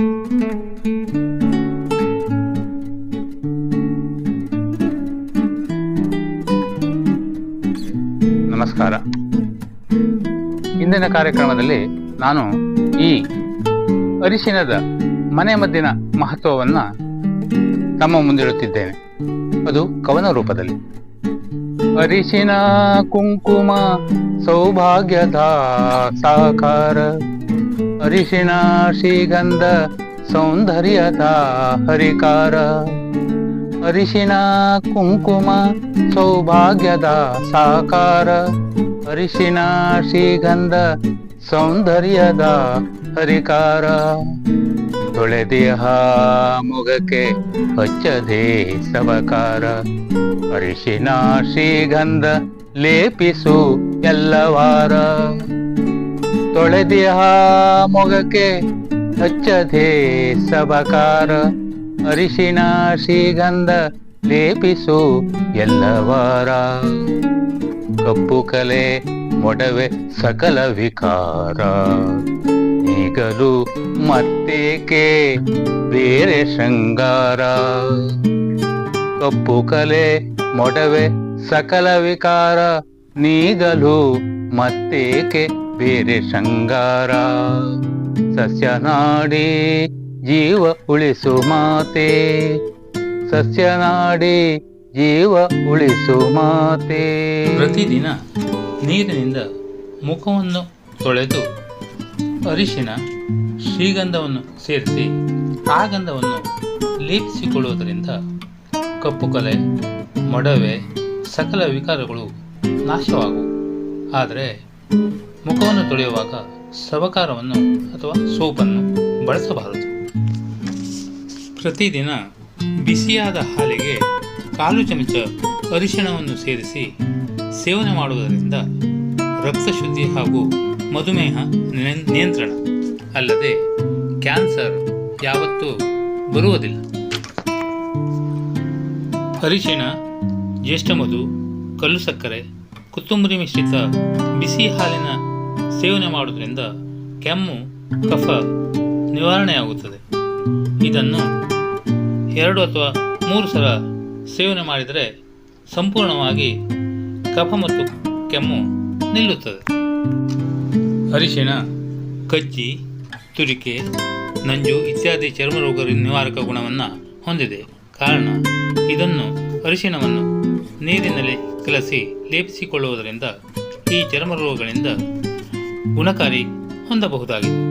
ನಮಸ್ಕಾರ. ಇಂದಿನ ಕಾರ್ಯಕ್ರಮದಲ್ಲಿ ನಾನು ಈ ಅರಿಶಿನದ ಮನೆ ಮದ್ದಿನ ಮಹತ್ವವನ್ನು ತಮ್ಮ ಮುಂದಿಡುತ್ತಿದ್ದೇನೆ. ಅದು ಕವನ ರೂಪದಲ್ಲಿ. ಅರಿಶಿನ, ಕುಂಕುಮ, ಸೌಭಾಗ್ಯದ ಸಾಕಾರ. ಅರಿಶಿನ ಶ್ರೀಗಂಧ ಸೌಂದರ್ಯದ ಹರಿಕಾರ. ಅರಿಶಿಣ ಕುಂಕುಮ ಸೌಭಾಗ್ಯದ ಸಾಕಾರ. ಅರಿಶಿಣ ಶ್ರೀಗಂಧ ಸೌಂದರ್ಯದ ಹರಿಕಾರ. ತೊಳೆದೇಹ ಮುಗಕ್ಕೆ ಹಚ್ಚದೆ ಸಬಕಾರ ಅರಿಶಿಣ ಶ್ರೀಗಂಧ ಲೇಪಿಸು ಎಲ್ಲವಾರ. ತೊಳೆದೇಹ ಮೊಗಕ್ಕೆ ಹಚ್ಚದೆ ಸಬಕಾರ. ಅರಿಶಿನ, ಶ್ರೀಗಂಧ ಲೇಪಿಸು ಎಲ್ಲವಾರ ಕಪ್ಪು ಕಲೆ ಮೊಡವೆ ಸಕಲ ವಿಕಾರ. ಈಗಲೂ ಮತ್ತೇಕೆ ಬೇರೆ ಶೃಂಗಾರ? ಕಪ್ಪು ಕಲೆ ಮೊಡವೆ ಸಕಲ ವಿಕಾರ. ನೀಗಲು ಮತ್ತೇಕೆ ಬೇರೆ ಶೃಂಗಾರ, ಸಸ್ಯನಾಡಿ ಜೀವ ಉಳಿಸು ಮಾತೆ. ಸಸ್ಯ ನಾಡಿ ಜೀವ ಉಳಿಸು ಮಾತೆ. ಪ್ರತಿದಿನ ನೀರಿನಿಂದ ಮುಖವನ್ನು ತೊಳೆದು ಅರಿಶಿನ, ಶ್ರೀಗಂಧವನ್ನು ಸೇರಿಸಿ ಆ ಗಂಧವನ್ನು ಲೇಪಿಸಿಕೊಳ್ಳುವುದರಿಂದ ಕಪ್ಪು ಕಲೆ, ಮೊಡವೆ, ಸಕಲ ವಿಕಾರಗಳು ನಾಶವಾಗುವು ಆದರೆ ಮುಖವನ್ನು ತೊಳೆಯುವಾಗ ಸವಕಾರವನ್ನು ಅಥವಾ ಸೋಪನ್ನು ಬಳಸಬಾರದು. ಪ್ರತಿದಿನ ಬಿಸಿಯಾದ ಹಾಲಿಗೆ ಕಾಲು ಚಮಚ ಅರಿಶಿಣವನ್ನು ಸೇರಿಸಿ ಸೇವನೆ ಮಾಡುವುದರಿಂದ ರಕ್ತ ಶುದ್ಧಿ ಹಾಗೂ ಮಧುಮೇಹ ನಿಯಂ- ನಿಯಂತ್ರಣ. ಅಲ್ಲದೆ ಕ್ಯಾನ್ಸರ್ ಯಾವತ್ತೂ ಬರುವುದಿಲ್ಲ. ಅರಿಶಿಣ ಜ್ಯೇಷ್ಠಮಧು ಕಲ್ಲು ಸಕ್ಕರೆ, ಕೊತ್ತಂಬರಿ ಮಿಶ್ರಿತ ಬಿಸಿ ಹಾಲಿನ ಸೇವನೆ ಮಾಡುವುದರಿಂದ ಕೆಮ್ಮು, ಕಫ ನಿವಾರಣೆಯಾಗುತ್ತದೆ. ಇದನ್ನು ಎರಡು ಅಥವಾ ಮೂರು ಸಲ ಸೇವನೆ ಮಾಡಿದರೆ ಸಂಪೂರ್ಣವಾಗಿ ಕಫ ಮತ್ತು ಕೆಮ್ಮು ನಿಲ್ಲುತ್ತದೆ. ಅರಿಶಿಣ, ಕಜ್ಜಿ, ತುರಿಕೆ, ನಂಜು ಇತ್ಯಾದಿ ಚರ್ಮ ರೋಗ ನಿವಾರಕ ಗುಣವನ್ನು ಹೊಂದಿದೆ. ಕಾರಣ, ಇದನ್ನು ಅರಿಶಿಣವನ್ನು ನೀರಿನಲ್ಲಿ ಕಲಸಿ ಲೇಪಿಸಿಕೊಳ್ಳುವುದರಿಂದ ಈ ಚರ್ಮ ರೋಗಗಳಿಂದ ಗುಣಕಾರಿ ಹೊಂದಬಹುದಾಗಿದೆ.